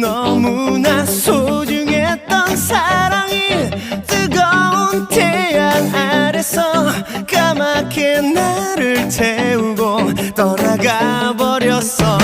너무나 소중했던 사랑이 뜨거운 태양 아래서 까맣게 나를 태우고 떠나가 버렸어.